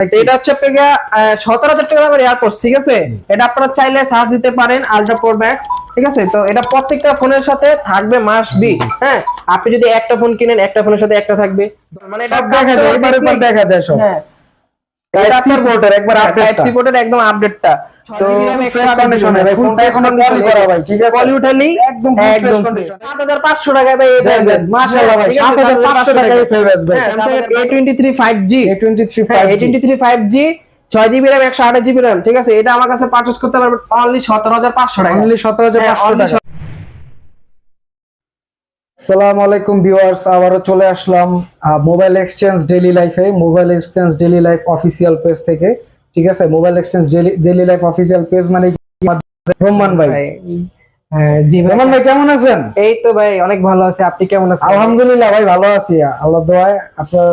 এটা হচ্ছে সতেরো হাজার টাকা দামের এয়ারপোর্ট ঠিক আছে? এটা আপনারা চাইলে চার্জ দিতে পারেন আলট্রা প্রো ম্যাক্স ঠিক আছে? তো এটা প্রত্যেকটা ফোনের সাথে থাকবে মাস বি হ্যাঁ? আপনি যদি একটা ফোন কিনেন একটা ফোনের সাথে একটা থাকবে। মানে এটা দেখা যায় এবার দেখা যায় সব। হ্যাঁ। এটা আপনার বোর্ডের একবার আপডেট পোর্টের একদম আপডেটটা তো fresh condition এ, full fresh condition করা ঠিক আছে? কলি উঠালি একদম full fresh একদম condition। 7500 টাকায় ভাই এই দেন, দেন, মাশাআল্লাহ ভাই, 7500 টাকায় এই Favors ভাই। হ্যাঁ, Samsung এর A23 5G A23 হ্যাঁ 5G A23 5G 6 GB RAM 128 GB RAM ঠিক আছে? এটা আমার কাছে পারচেজ করতে পারবেন অনলি 17500 টাকা অনলি 17500 হ্যাঁ, only টাকা আসসালামু আলাইকুম ভিউয়ার্স আবারও চলে আসলাম মোবাইল এক্সচেঞ্জ ডেইলি লাইফে mobile exchange daily life official page থেকে। ঠিক আছে? Mobile exchange daily life official page মানে? রহমান ভাই। হ্যাঁ জি ভাই। রহমান ভাই কেমন আছেন? এই তো ভাই অনেক ভালো আছে। আপনি কেমন আছেন? আলহামদুলিল্লাহ ভাই ভালো আছি। আল্লাহ দোয়ায় আপনার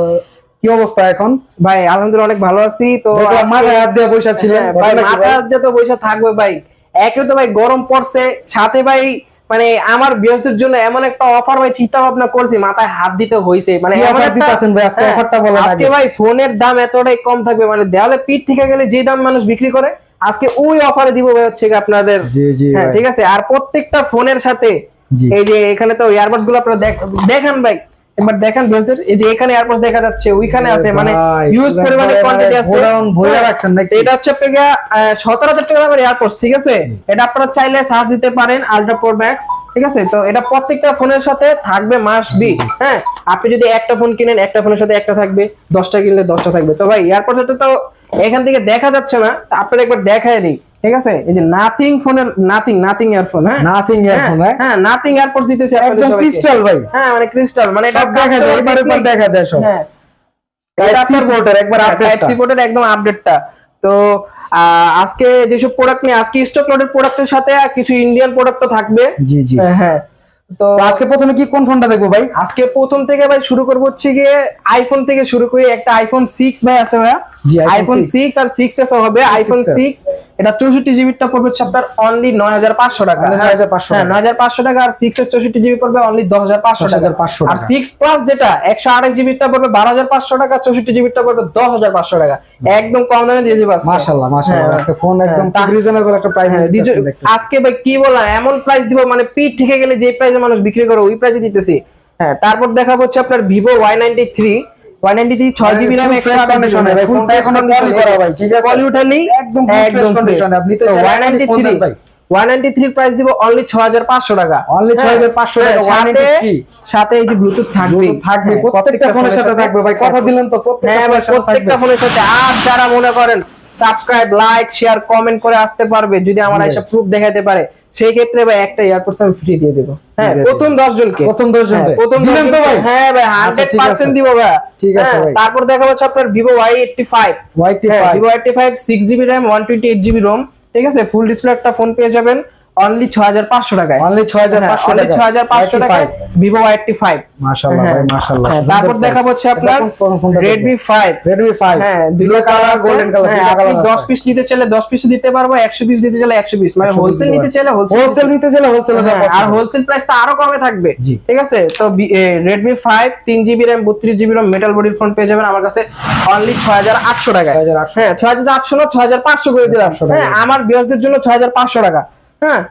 কি অবস্থা এখন? ভাই আলহামদুলিল্লাহ অনেক ভালো আছি। তো মাথায় হাত দিয়ে বসে ছিলেন হ্যাঁ, ভাই মাথা ভাই? দিয়ে তো বসে থাকবে ভাই। একে তো ভাই গরম পড়ছে সাথে ভাই মানে আমার বৃহস্পতির জন্য এমন একটা অফার ভাই চিন্তা ভাবনা করছি মাথায় হাত দিতে হয়েছে মানে? আজকে ভাই ফোনের দাম এতটাই কম থাকবে মানে দেওয়ালে পিঠ থেকে গেলে যে দাম মানুষ বিক্রি করে আজকে ওই অফারে দিব ভাই হচ্ছে কি আপনাদের। জি জি হ্যাঁ ঠিক আছে? আর প্রত্যেকটা ফোনের সাথে এই যে এখানে তো ইয়ারবাডসগুলো আপনারা দেখ- দেখান ভাই। একবার দেখান বিরতির এই যে এখানে ইয়ারবাডস দেখা যাচ্ছে ওইখানে আছে মানে ইউজ পরিমাণে কোয়ান্টিটি আছে। গোডাউন ভরে। রাখছেন নাকি? এটা হচ্ছে আপনাকে সতেরো হাজার টাকা দামের এয়ারপোর্ট ঠিক আছে? এটা আপনারা চাইলে চার্জ দিতে পারেন আলট্রা প্রো ম্যাক্স ঠিক আছে? তো এটা প্রত্যেকটা ফোনের সাথে থাকবে মাস বি হ্যাঁ? আপনি যদি একটা ফোন কিনেন একটা ফোনের সাথে একটা থাকবে দশটা কিনলে দশটা থাকবে। তো ভাই এয়ারপোর্ট তো এখান থেকে দেখা যাচ্ছে না আপনারা একবার দেখায় দিই। ঠিক আছে? এই যে নাথিং ফোনের নাথিং নাথিং ইয়ারফোন হ্যাঁ? নাথিং এয়ারফোন হ্যাঁ, হ্যাঁ নাথিং এয়ারপোর্ট দিতেছে একদম ক্রিস্টাল ভাই। হ্যাঁ মানে ক্রিস্টাল মানে এটা দেখা যায় এবার এবার দেখা যায় সব। হ্যাঁ। এটা আপনার বোর্ডের একবার আপডেট সি পোর্টের একদম আপডেটটা তো আজকে যেসব প্রোডাক্ট নিয়ে আজকে স্টক লটের প্রোডাক্টের সাথে আর কিছু ইন্ডিয়ান প্রোডাক্টও থাকবে। জি জি। হ্যাঁ তো তো আজকে প্রথমে কি কোন ফোনটা দেখব ভাই? আজকে প্রথম থেকে ভাই শুরু করব হচ্ছে গিয়ে আইফোন থেকে শুরু করি একটা আইফোন সিক্স ভাই আছে ভাইয়া। আইফোন 6 আর হবে আইফোন 6s সিক্স এটা চৌষট্টি জিবিটা পড়বে হচ্ছে আপনার অনলি নয় হাজার পাঁচশো টাকা। Only 9,500 হ্যাঁ টাকা। আর জিবি পড়বে অনলি দশ হাজার পাঁচশো টাকা। 10,500 আর টাকা। সিক্স প্লাস যেটা একশো আঠাশ জিবিটা পড়বে বারো হাজার পাঁচশো টাকা চৌষট্টি জিবিটা পড়বে দশ হাজার পাঁচশো টাকা। একদম কম দামে দিয়ে দিবো আজকে। মাশাআল্লাহ মাশাআল্লাহ। হ্যাঁ, আজকে ফোন একদম হ্যাঁ, রিজনেবল একটা প্রাইস হ্যাঁ, আজকে ভাই কি বললাম এমন প্রাইস দিব মানে পিঠ থেকে গেলে যে প্রাইসে মানুষ বিক্রি করে ওই প্রাইসে দিতেছি। হ্যাঁ তারপর দেখাবো হচ্ছে আপনার Vivo Y ninety three GB করা ভাই, ঠিক আছে? কলি উঠালি একদম আপনি তো ভাই। প্রাইস দিব। অনলি টাকা। Only হ্যাঁ, 6,500 টাকা, হ্যাঁ, সাথে 193 সাথে এই যে ব্লুটুথ থাকবে। থাকবে প্রত্যেকটা ফোনের সাথে থাকবে ভাই। কথা দিলেন তো প্রত্যেকটা হ্যাঁ ফোনের সাথে প্রত্যেকটা আর যারা মনে করেন সাবস্ক্রাইব লাইক শেয়ার কমেন্ট করে আসতে পারবে। যদি আমার জি। এসব প্রুফ দেখাতে পারে সেই ক্ষেত্রে ভাই একটা এয়ারপোর্টস আমি ফ্রি দিয়ে দেবো। হ্যাঁ প্রথম দশ জনকে। প্রথম 10 জনকে। হ্যাঁ, প্রথম দিলেন তো ভাই? হ্যাঁ ভাই হান্ড্রেড পার্সেন্ট। দিব ভাই। ঠিক আছে হ্যাঁ, ভাই। তারপর দেখা যাচ্ছে আপনার Vivo Y eighty five YT5 Vivo eighty five six GB RAM one twenty eight GB ROM ঠিক আছে ফুল ডিসপ্লে একটা ফোন পেয়ে যাবেন। অনলি ছ হাজার পাঁচশো টাকায়। অনলি 6500 অনলি টাকা ছ হাজার পাঁচশো টাকায় মাশাআল্লাহ ভাই মাশাআল্লাহ। হ্যাঁ, তারপর দেখাবো হচ্ছে আপনার রেডমি ফাইভ Redmi 5 হ্যাঁ দুটো কালার গোল্ডেন কালার হ্যাঁ, আপনি 10 পিস নিতে চাইলে 10 পিস দিতে পারব 100 পিস দিতে চাইলে 100 পিস মানে হোলসেল নিতে। চাইলে হোলসেল হোলসেল নিতে চাইলে হোলসেল আর হোলসেল প্রাইসটা আরও কমে থাকবে। ঠিক আছে? তো রেডমি ফাইভ তিন জিবি র্যাম বত্রিশ জিবি র্যাম মেটাল বডির ফোন পেয়ে যাবেন আমার কাছে অনলি ছয় হাজার আটশো টাকা 6800 হ্যাঁ ছয় হাজার আটশো না ছয় হাজার পাঁচশো করে দিলাম। 500 টাকা। হ্যাঁ আমার বিয়াসদের জন্য ছয় হাজার পাঁচশো টাকা। হ্যাঁ?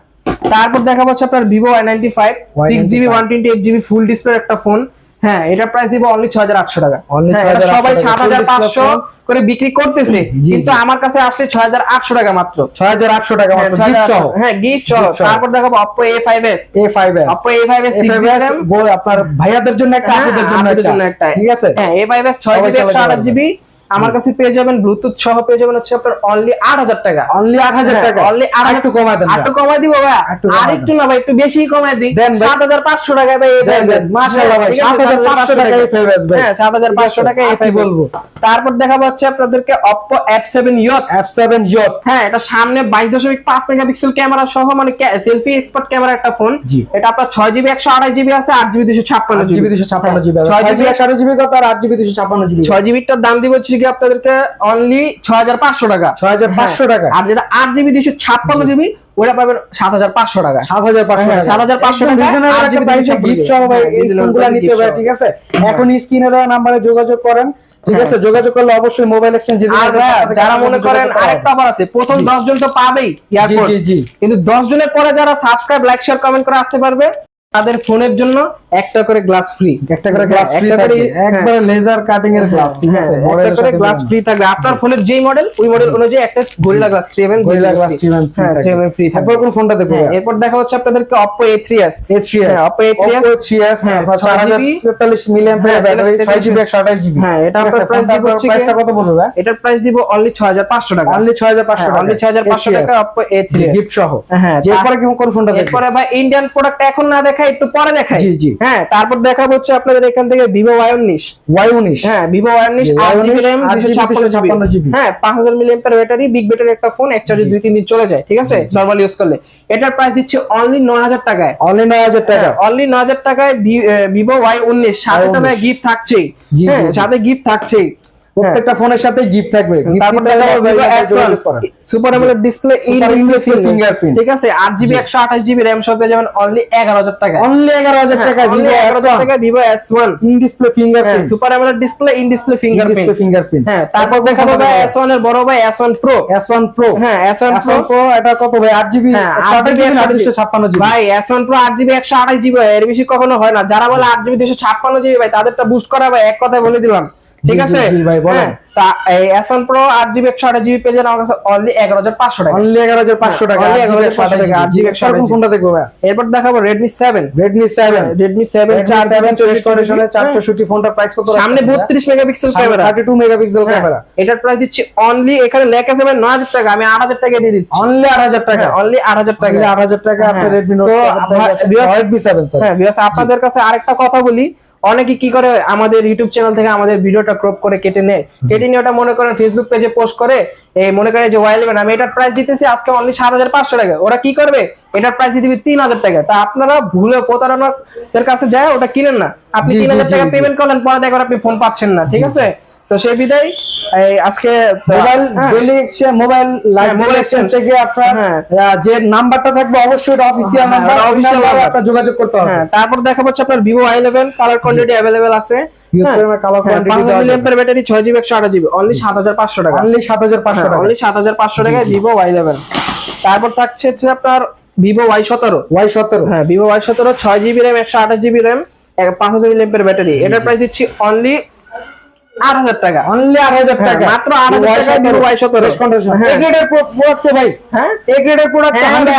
তারপর দেখা পাচ্ছে আপনার Vivo Y ninety five six GB one twenty eight GB full display একটা ফোন হ্যাঁ এটা প্রাইস দিব অনলি ছয় হাজার আটশো টাকা। হ্যাঁ, এটা 6,800 সবাই সাত হাজার পাঁচশো। করে বিক্রি করতেছে কিন্তু আমার কাছে আসলে ছয় হাজার আটশো টাকা মাত্র। 6800 টাকা মাত্র হ্যাঁ, gift সহ। হ্যাঁ গিফট সহ। তারপর দেখাবো Oppo A five S A5s Oppo A five S GB A5s RAM বল আপনার ভাইয়াদের জন্য একটা আপুদের জন্য একটা। ঠিক আছে? হ্যাঁ এ ফাইভ এস ছয় জিবি একশো আঠাশ জিবি আমার কাছে পেয়ে যাবেন ব্লুটুথ সহ পেয়ে যাবেন হচ্ছে আপনার অনলি আট হাজার টাকা। অনলি 8000 টাকা? অনলি আর একটু কমায় দেন একটু কমাই দিব ভাই আর একটু না ভাই একটু বেশি কমাই দিই। সাত হাজার পাঁচশো টাকায় ভাই। মাশাআল্লাহ ভাই, 7500 টাকায় এই Favors ভাই। হ্যাঁ সাত হাজার পাঁচশো ঠিক আছে, টাকায় আর কি বলব? তারপর দেখা যাচ্ছে আপনাদেরকে অপো এফ সেভেন ইয়ত F7 Yacht হ্যাঁ এটা সামনে বাইশ দশমিক পাঁচ মেগাপিক্সেল ক্যামেরা সহ মানে সেলফি এক্সপার্ট ক্যামেরা একটা ফোন এটা আপনার ছয় জিবি একশো আড়াই জিবি আছে আট জিবি দুশো ছাপ্পান্ন জিবি। দুশো ছাপ্পান্ন জিবি ছয় জিবি একশো জিবি কত আর আট জিবি দুশো ছাপ্পান্ন জিবি? ছয় জিবিটার দাম দিব হচ্ছে আপনাদেরকে অনলি ছয় হাজার পাঁচশো টাকা। 6500 টাকা। আর যেটা আট জিবি দুশো ছাপ্পান্ন জিবি ওটা পাবেন সাত হাজার পাঁচশো টাকা। সাত হাজার পাঁচশো হ্যাঁ, টাকা। 7,500 টাকা, Reasonable আট একটা জিবি price এ দুশো gift সহ ভাই হ্যাঁ। ঠিক আছে? এখন স্ক্রিনে দেওয়া নাম্বারে যোগাযোগ করেন ঠিক আছে? যোগাযোগ করলে অবশ্যই মোবাইল এক্সচেঞ্জ যারা মনে করেন আরেকটা আছে প্রথম দশ জন তো পাবেই কিন্তু দশ জনের পরে যারা সাবস্ক্রাইব লাইক শেয়ার কমেন্ট করে আসতে পারবে তাদের ফোনের জন্য একটা করে গ্লাস ফ্রি একটা করে গ্লাস ফ্রি থাকবে। একবারে লেজার কাটিং এর গ্লাস ঠিক আছে? হ্যাঁ, একটা করে গ্লাস ফ্রি থাকবে। আপনার ফোনের যেই মডেল ওই মডেল অনুযায়ী একটা gorilla glass three mm gorilla glass 3 M free হ্যাঁ থ্রি এমএম ফ্রি থাকবে। তারপর কোন ফোনটা দেখব হ্যাঁ, এরপর দেখা হচ্ছে আপনাদেরকে Oppo A3s A3s হ্যাঁ, Oppo A3s Oppo A3s হ্যাঁ, 4043 মিলিঅ্যাম্পিয়ার হ্যাঁ, ব্যাটারি 6GB 128 জিবি হ্যাঁ, এটা আপনার price দিব হচ্ছে প্রাইসটা কত ভাই এটার প্রাইস দিব অনলি 6500 টাকা। অনলি 6500 টাকা। অনলি 6500 টাকা Oppo A3s গিফট সহ। হ্যাঁ এরপরে কি কোন ফোনটা দেখব? এরপরে ভাই ইন্ডিয়ান প্রোডাক্ট এখন না দেখাই একটু পরে দেখাই। জি, জি। হ্যাঁ তারপর দেখাবো হচ্ছে আপনাদের এখান থেকে ভিভো ওয়াই উনিশ Y19 হ্যাঁ ভিভো ওয়াই উনিশ জি, আট Y19 জিবি র্যাম আট দুশো GB, ছাপ্পান্ন জিবি। 256 হ্যাঁ পাঁচ হাজার মিলিয়াম্পের ব্যাটারি বিগ ব্যাটারি একটা ফোন এক চার্জে দুই তিন দিন চলে যায় ঠিক আছে? নর্মাল ইউজ করলে। এটার প্রাইস দিচ্ছে অনলি নয় হাজার টাকায়। অনলি 9000 টাকা। অনলি নয় হাজার টাকায় ভিভো ওয়াই উনিশ সাথে তো গিফট থাকছেই। হ্যাঁ। সাথে গিফট থাকছেই। প্রত্যেকটা ফোনের সাথে গিফট থাকবে। তারপর Vivo. Super AMOLED display in display fingerprint ঠিক আছে? আট জিবি একশো আঠাশ জিবি র্যাম সহ পেয়ে যাবেন অনলি এগারো হাজার টাকা অনলি 11000 টাকা ভিভো এগারো হাজার S1 টাকা Vivo S one in display fingerprint super AMOLED display in display display fingerprint fingerprint হ্যাঁ তারপর ভাই এস ওয়ানের বড় ভাই S one pro S1 Pro হ্যাঁ এস ওয়ান S1 Pro এটা কত ভাই? 8 জিবি হ্যাঁ, 128 জিবি না 8 256 জিবি ভাই এস ওয়ান প্রো আট জিবি একশো আঠাশ জিবি এর বেশি কখনো হয় না। যারা বলে আট জিবি দুশো ছাপ্পান্ন জিবি ভাই তাদেরটা বুস্ট করা ভাই এক কথায় বলে দিলাম। ঠিক আছে? ভাই, বলেন। হ্যাঁ, তা এই S one pro GB GB পেয়ে আমার কাছে অনলি এগারো হাজার পাঁচশো টাকা। অনলি 11500 টাকা Only 8 11,500 টাকা, 8 জিবি 8 কোন ফোনটা দেখব ভাই। এরপর দেখাবো Redmi 7 Redmi 7 চল্লিশ কন্ডিশনে 464 ফোনটার প্রাইস কত হ্যাঁ। সামনে বত্রিশ মেগাপিক্সেল ক্যামেরা 32 মেগাপিক্সেল ক্যামেরা এটার প্রাইস দিচ্ছি অনলি এখানে লেখা নয় হাজার টাকা আমি আট হাজার টাকা দিয়ে দিচ্ছি। অনলি 8000 টাকা? অনলি আট হাজার টাকা অনলি 8000 টাকা আপনি হ্যাঁ। Redmi Note 7 পেয়ে আমার যাচ্ছেন। viewers- Redmi 7 স্যার হ্যাঁ আপনাদের কাছে আরেকটা কথা বলি। অনেকে কি করে আমাদের ইউটিউব চ্যানেল থেকে আমাদের ভিডিওটা ক্রপ করে কেটে নেয়। কেটে নিয়ে ওটা মনে করেন ফেসবুক পেজে পোস্ট করে এই মনে করে যে ওয়াইল ইলেভেন আমি এটার প্রাইস দিতেছি আজকে অনলি সাত হাজার পাঁচশো টাকা। ওরা কি করবে? এটার প্রাইস দিবি তিন হাজার টাকা। তা আপনারা ভুলে প্রতারণার কাছে যায় ওটা কিনেন না। আপনি তিন হাজার টাকা পেমেন্ট করলেন পরে দেখেন আপনি ফোন পাচ্ছেন না ঠিক আছে? তো সেই বিদায়। আজকে mobile. Daily exchange mobile live mobile exchange থেকে আপনার হ্যাঁ। যে নাম্বারটা থাকবে অবশ্যই এটা অফিসিয়াল হ্যাঁ, নাম্বার। নাম্বার যোগাযোগ করতে হবে। হ্যাঁ তারপর দেখা আপনার Vivo I eleven colour quantity available আছে। ব্যাটারি ছয় জিবি একশো আট জিবি অনলি সাত হাজার পাঁচশো টাকা। অনলি 7500 টাকা। অনলি সাত হাজার পাঁচশো টাকায় ভিভো ওয়াই ইলেভেন তারপর থাকছে হচ্ছে আপনার ভিভো ওয়াই সতেরো। Y17 হ্যাঁ ভিভো ওয়াই সতেরো ছয় জিবি র্যাম একশো আঠাশ জিবি র্যাম পাঁচ হাজার মিলিয়ন ব্যাটারি এটার প্রাইস দিচ্ছি অনলি আট হাজার টাকা। অনলি 8000 হ্যাঁ, টাকা। মাত্র 8000 টাকায় Vivo Y17 বেস্ট কন্ডিশন হ্যাঁ। প্রোডাক্ট ভাই। হ্যাঁ। এ গ্রেডের প্রোডাক্ট হান্ড্রেড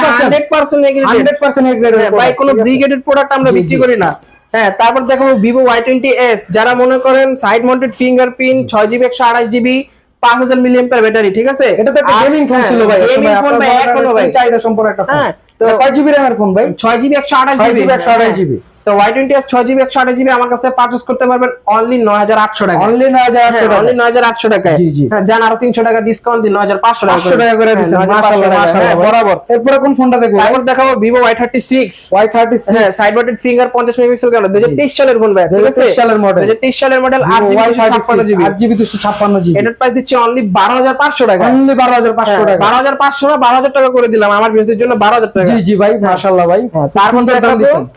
পার্সেন্ট 100% এ গ্রেডের হ্যাঁ, ভাই কোনো ব্রিগেডেড প্রোডাক্ট আমরা জি, বিক্রি করি না। হ্যাঁ তারপর দেখো ভিভো ওয়াই টোয়েন্টি এস যারা মনে করেন সাইড মাউন্টেড ফিঙ্গারপ্রিন্ট ছয় জিবি একশো আঠাশ জিবি পাঁচ হাজার মিলিয়ন ব্যাটারি ঠিক আছে? এটা তো গেমিং ফোন ছিল ভাই। গেমিং ফোন ভাই এখনও ভাই। চাহিদা সম্পন্ন একটা ফোন হ্যাঁ, তো- তো কয় জিবি র্যামের ফোন ভাই? ছয় জিবি একশো আঠাশ জিবি GB 128 GB তো ওয়াই টোয়েন্টি এস ছয় জিবি একশো আঠাশ জিবি আমার কাছে পারচেস করতে পারবেন অনলি নয় হাজার আটশো টাকা অনলি 9800 টাকা অনলি নয় হাজার আটশো টাকায়। জি, জি। হ্যাঁ যান আরও তিনশো টাকা ডিসকাউন্ট দিন নয় হাজার পাঁচশো টাকা টাকা করে মাশাআল্লাহ বরাবর। এরপরে কোন ফোনটা দেখব? তারপর দেখাবো Vivo Y thirty six Y36 হ্যাঁ সাইড বাটেড ফিঙ্গার পঞ্চাশ মেগাপিক্সেল কেন দুই হাজার তেইশ সালের ফোন ভাই আছে? 2023 সালের মডেল দুই হাজার তেইশ সালের মডেল আট জিবি ছাপ্পান্ন জিবি আট জিবি দুশো ছাপ্পান্ন জিবি এটার প্রাইস দিচ্ছে অনলি বারো হাজার পাঁচশো টাকা। অনলি বারো হাজার পাঁচশো টাকা। বারো হাজার পাঁচশো না বারো হাজার টাকা করে দিলাম। আমার বিরোধীর জন্য বারো হাজার টাকা। জি জি ভাই মাশাআল্লাহ ভাই। হ্যাঁ, তার ফোনটার দাম দেখাবো দিছেন জি এরপর কোন Oppo ফোনটা দেখব?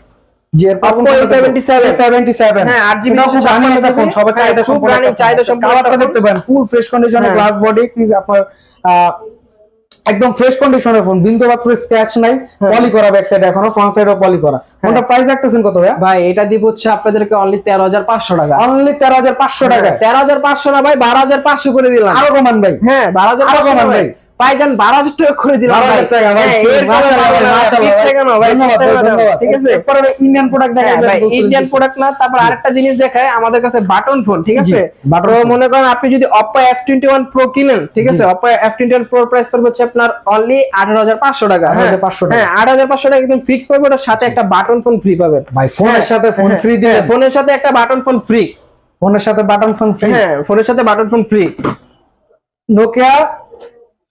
A77 A77 হ্যাঁ, 8 GB এটাও খুব দামি একটা একদম ফ্রেশ কন্ডিশনের ফোন বিন্দু মাত্র স্ক্র্যাচ নাই হ্যাঁ। পলি করা ব্যাক সাইড এখনও ফ্রন্ট সাইডও পলি করা। ফোনটা প্রাইস রাখতেছেন কত ভাই ভাই এটা দিব হচ্ছে আপনাদেরকে অনলি তেরো হাজার পাঁচশো টাকা। অনলি তেরো হাজার পাঁচশো টাকা। তেরো হাজার পাঁচশো না ভাই বারো হাজার পাঁচশো করে দিলাম। আরও কমান ভাই। হ্যাঁ বারো হাজার আরও পাঁচশো কমান ভাই। ভাই। ভাই বারো হাজার টাকা করে দিলাম 12,000 টাকা ভাই, এর কমে মাশাআল্লাহ পাবো না, ভাই, মাশাআল্লাহ ফিক্স টাকা না ভাই, ধন্যবাদ ফিক্স ভাই, টাকা না, ধন্যবাদ। ঠিক আছে? ইন্ডিয়ান প্রোডাক্ট ভাই, ইন্ডিয়ান প্রোডাক্ট না তারপর আরেকটা জিনিস দেখায় আমাদের কাছে বাটন ফোন ঠিক আছে। মনে করেন আপনি যদি Oppo F21 Pro কিনেন ঠিক আছে? Oppo F21 Pro প্রাইস পড়বে হচ্ছে আপনার অনলি 18500 টাকা। হ্যাঁ। 18,500 টাকা। হ্যাঁ 18500 টাকা একদম ফিক্স পাবেন ওটার সাথে একটা বাটন ফোন ফ্রি পাবেন। ভাই ফোনের হ্যাঁ, সাথে ফোন ফ্রি দিয়ে ফোনের সাথে একটা বাটন ফোন ফ্রি ফোনের সাথে বাটন ফোন ফ্রি হ্যাঁ ফোনের সাথে বাটন ফোন ফ্রি নোকিয়া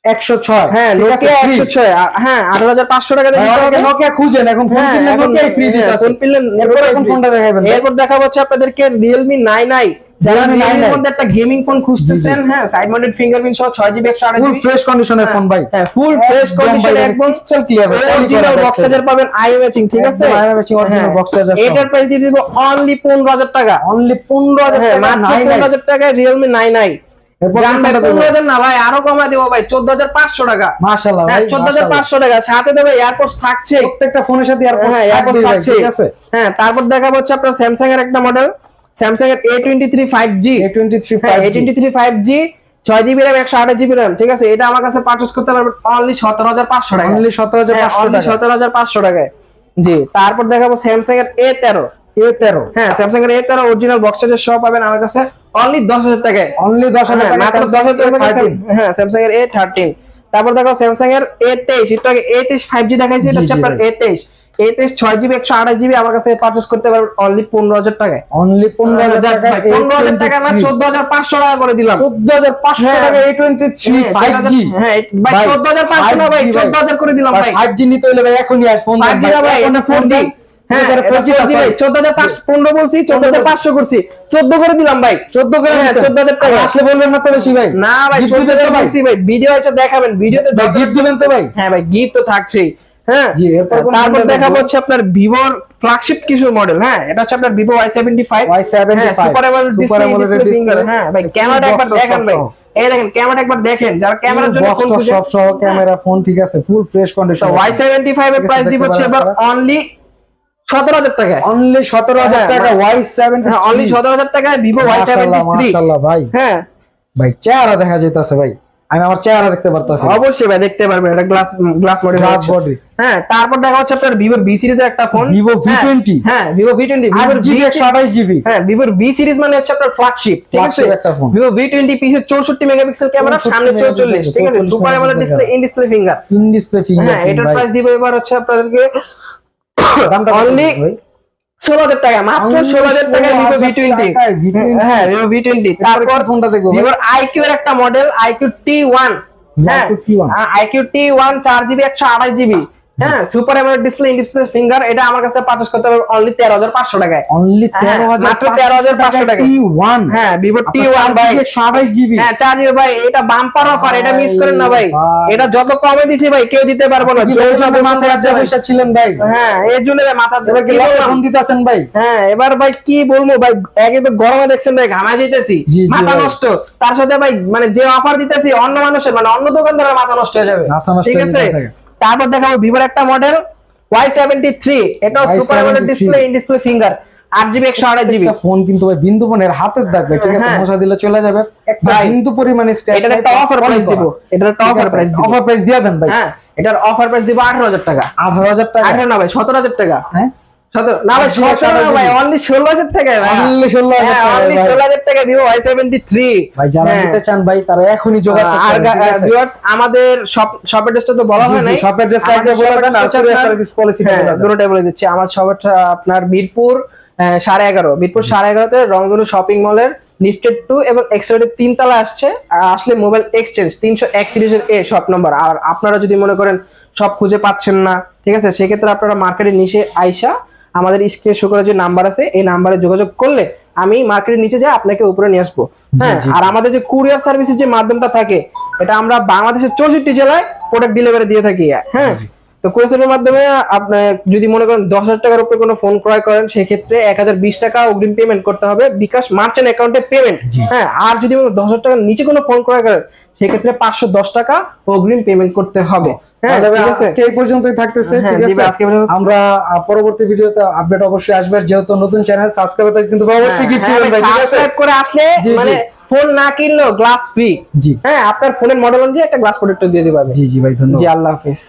একশো ছয়। হ্যাঁ নোকিয়া 106 আ- হ্যাঁ 18500 টাকা দিয়ে দিতে নোকিয়া খুঁজেন এখন ফোন হ্যাঁ, কিনলে এখন- ফ্রি হ্যাঁ, ফোন কিনলে এরপরে নোকিয়াই ফোনটা দেখাবেন। এরপর দেখাবো হচ্ছে আপনাদেরকে রিয়েলমি নাইন আই যারা Realme Realme 9i এর মধ্যে একটা গেমিং ফোন খুঁজতেছেন হ্যাঁ সাইড মাউন্টেড ফিঙ্গারপ্রিন্ট সহ 6GB 128GB ফুল ফ্রেশ কন্ডিশনের ফোন ভাই। হ্যাঁ ফুল ফ্রেশ কন্ডিশন ভাই, একদম crystal clear original box charger পাবেন আই ম্যাচিং ঠিক আছে? হ্যাঁ। এটার প্রাইস দিয়ে দিব অনলি 15000 টাকা। অনলি পনেরো হাজার হ্যাঁ টাকা মাত্র নাই নাই 15000 টাকায় Realme 9i এরপর জান ভাই কোনটা দেবো? 15000 না ভাই আরও কমায় দেবো ভাই 14500 টাকা। হ্যাঁ ভাই 14500 টাকা সাথে দেবে এয়ারপোর্টস থাকছে। প্রত্যেকটা ফোনের সাথে এয়ারপোর্ট হ্যাঁ থাকছে ঠিক আছে? হ্যাঁ তারপর দেখাবো হচ্ছে আপনার স্যামসাং এর একটা মডেল স্যামসাং এর A23 5G A23 হ্যাঁ 5G A23 5G 6GB RAM 128GB RAM ঠিক আছে? এটা আমার কাছে পারচেজ করতে পারবেন অনলি 17500 টাকা অনলি 17500 অনলি টাকা 17500 টাকায়। জি তারপর দেখাবো স্যামসাং এর A13 A13 হ্যাঁ স্যামসাং এর A13 অরিজিনাল বক্স চার্জার সহ পাবেন আমার কাছে। অনলি 10000 টাকায়। অনলি 10000 হ্যাঁ, টাকা মাত্র Samsung 10000 টাকা হ্যাঁ স্যামসাং এর A13 তারপর দেখো স্যামসাং এর A23 একটু আগে A23 5G দেখাইছি এটা জি, হচ্ছে জি আপনার ভাই। A23 A23 6GB 128GB আমার কাছে পারচেজ করতে পারবেন অনলি 15000 টাকায় অনলি 15000 টাকা 15000 টাকা না 14500 টাকা করে দিলাম 14500 হ্যাঁ। টাকা A23 হ্যাঁ, 5G হ্যাঁ ভাই ভাই, 14500 না ভাই 5G ভাই। 14000 করে দিলাম। ভাই 5G নিতে হলে ভাই এখনই আস ফোন 5G না ভাই এটা 4G হ্যাঁ এটা 4G ভাই 14515 বলছি 14500 করছি 14 করে দিলাম ভাই 14 করে হ্যাঁ, দিছেন। 14000 টাকা। আর আসলে বলবেন না ভাই। না ভাই Gift দিবেন 14000 তো ভাই। বলছি ভাই। ভিডিও আছে দেখাবেন। ভিডিওতে ভাই গিফট দিবেন তো ভাই। হ্যাঁ ভাই গিফট তো থাকছেই। হ্যাঁ জি, এরপর কোন তারপর দেখাবো? হচ্ছে আপনার ভিভোর ফ্ল্যাগশিপ কিছু মডেল হ্যাঁ এটা হচ্ছে আপনার Vivo Y seventy five Y75 super AMOLED Super AMOLED display হ্যাঁ ভাই ক্যামেরাটা একবার দেখেন সব। ভাই এই দেখেন ক্যামেরাটা একবার দেখেন। যারা ক্যামেরার জন্য ফোন খুঁজে সব সহ ক্যামেরা ফোন ঠিক আছে? Full fresh condition Y seventy five এর প্রাইস দিব দেখতে হচ্ছে এবার অনলি সতেরো হাজার টাকায়। অনলি 17000 হ্যাঁ, টাকা Y73 হ্যাঁ অনলি সতেরো হাজার টাকায় ভিভো ওয়াই মাশাআল্লাহ ভাই। হ্যাঁ। ভাই চেহারা দেখা যাইতাছে ভাই। আমি আমার চেহারা দেখতে পারতাছি। অবশ্যই ভাই দেখতে পারবেন। এটা glass glass model Glass body। হ্যাঁ তারপর দেখা হচ্ছে আপনার ভিভো বি সিরিজের একটা ফোন Vivo V20 হ্যাঁ ভিভো ভি টোয়েন্টি ভিভোর 8 জিবি 128 জিবি হ্যাঁ ভিভোর বি সিরিজ মানে হচ্ছে আপনার ফ্ল্যাগশিপ ঠিক আছে। ভিভো ভি টোয়েন্টি পিছে চৌষট্টি মেগাপিক্সেল ক্যামেরা 64 সামনে চৌচল্লিশ ঠিক আছে? 64 super AMOLED display in display finger in display finger হ্যাঁ এটার প্রাইস দিব এবার হচ্ছে আপনাদেরকে দামটা ষোলো হাজার টাকা মাত্র ষোলো হাজার টাকা ভিভো ভি 16,000 টোয়েন্টি হ্যাঁ ভিভো ভি টোয়েন্টি তারপর ফোনটা দেখব। ভিভোর আইকিউ এর একটা মডেল আইকিউ টি ওয়ান হ্যাঁ আইকিউ টি ওয়ান চার জিবি একশো আঠাশ জিবি হ্যাঁ super AMOLED display in display finger এটা আমার কাছে পারচেজ করতে হবে অনলি তেরো হাজার পাঁচশো টাকায়। অনলি হ্যাঁ, 13500 মাত্র 13,500 টাকা। T1 হ্যাঁ ভিভো টি ভাই। 128 জিবি হ্যাঁ চার জিবি ভাই এটা বাম্পার অফার এটা মিস করেন না ভাই। এটা যত কমে দিছি ভাই কেউ দিতে পারব না। জবরদস্তি দিয়ে ভাই। ছিলেন ভাই? হ্যাঁ এর জন্য মাথা এবার কি ফোন দিতেছেন ভাই? হ্যাঁ এবার ভাই কি বলব ভাই? একে তো গরমে দেখছেন ভাই ঘামা জি মাথা নষ্ট। তার সাথে ভাই মানে যে অফার দিতেছি অন্য মানুষের মানে অন্য দোকানদারের মাথা নষ্ট হয়ে যাবে। মাথা ঠিক আছে। তারপর দেখাবো ভিভোর একটা মডেল ওয়াই সেভেন্টি থ্রি এটাও super AMOLED display in display finger আট জিবি একশো আড়াই জিবি ফোন কিন্তু ভাই বিন্দু বোনের হাতের দাগ ঠিক আছে? হ্যাঁ। মশা দিলে চলে যাবে। একটা বিন্দু পরিমাণে এটার একটা অফার প্রাইস দিব। এটার একটা অফার প্রাইস অফার প্রাইস দিয়ে দেন ভাই। হ্যাঁ এটার অফার প্রাইস দিব আঠারো হাজার টাকা। 18000 টাকা। আঠারো না ভাই সতেরো হাজার টাকা। হ্যাঁ? না ভাই সতেরো ভাই অনলি ষোলো হাজার টাকা Only 16,000 অনলি ষোলো হাজার টাকা ভিভো ওয়াই সেভেন্টি থ্রি ভাই যারা নিতে চান ভাই তারা এখনই যোগাযোগ আর করেন ঠিক আছে? ভিউয়ার্স আমাদের শপ শপ অ্যাড্রেসটা তো বলা হয় নাই। shop address টা বলে দেন, আর address হচ্ছে আপনার- service policy টা বলে দেন। দুটোটাই বলে দিচ্ছি। আমার শপটা আপনার মিরপুর সাড়ে এগারো। মিরপুর সাড়ে এগারোতে রংধনু শপিং মলের লিফটেড টু এবং এক্সট্রেটের তিনতলা আসছে। আসলে মোবাইল এক্সচেঞ্জ তিনশো একত্রিশের এ শপ নম্বর আর আপনারা যদি মনে করেন সব খুঁজে পাচ্ছেন না ঠিক আছে? সেক্ষেত্রে আপনারা মার্কেটে নিচে আইসা আমাদের স্ক্রিনে শো করা যে নাম্বার আছে এই নাম্বারে যোগাযোগ করলে আমি মার্কেটের নিচে যাই আপনাকে উপরে নিয়ে আসব। হ্যাঁ আর আমাদের যে কুরিয়ার সার্ভিসের যে মাধ্যমটা থাকে এটা আমরা বাংলাদেশের চৌষট্টি জেলায় প্রোডাক্ট ডেলিভারি দিয়ে থাকি। হ্যাঁ তো কুরিয়ারের মাধ্যমে আপনি যদি মনে করেন দশ হাজার টাকার উপরে কোনো ফোন ক্রয় করেন সেক্ষেত্রে এক হাজার বিশ টাকা অগ্রিম পেমেন্ট করতে হবে বিকাশ মার্চেন্ট অ্যাকাউন্টে পেমেন্ট হ্যাঁ আর যদি দশ হাজার টাকার নিচে কোনো ফোন ক্রয় করেন সেক্ষেত্রে পাঁচশো দশ টাকা অগ্রিম পেমেন্ট করতে হবে। হ্যাঁ আজকে এই পর্যন্তই থাকতেছে হ্যাঁ, ঠিক আছে? পর্যন্ত- আমরা পরবর্তী ভিডিওতে আপডেট অবশ্যই আসবে যেহেতু নতুন চ্যানেল সাবস্ক্রাইব কিন্তু অবশ্যই গিফট হ্যাঁ, ভাই ঠিক আছে? করে আসলে জি। মানে ফোন না কিনলো গ্লাস ফ্রি জি। হ্যাঁ আপনার ফোনের মডেল অনুযায়ী একটা গ্লাস প্রোডাক্ট দিয়ে দিবেন জি জি ভাই ধন্যবাদ। জি আল্লাহ হাফিজ।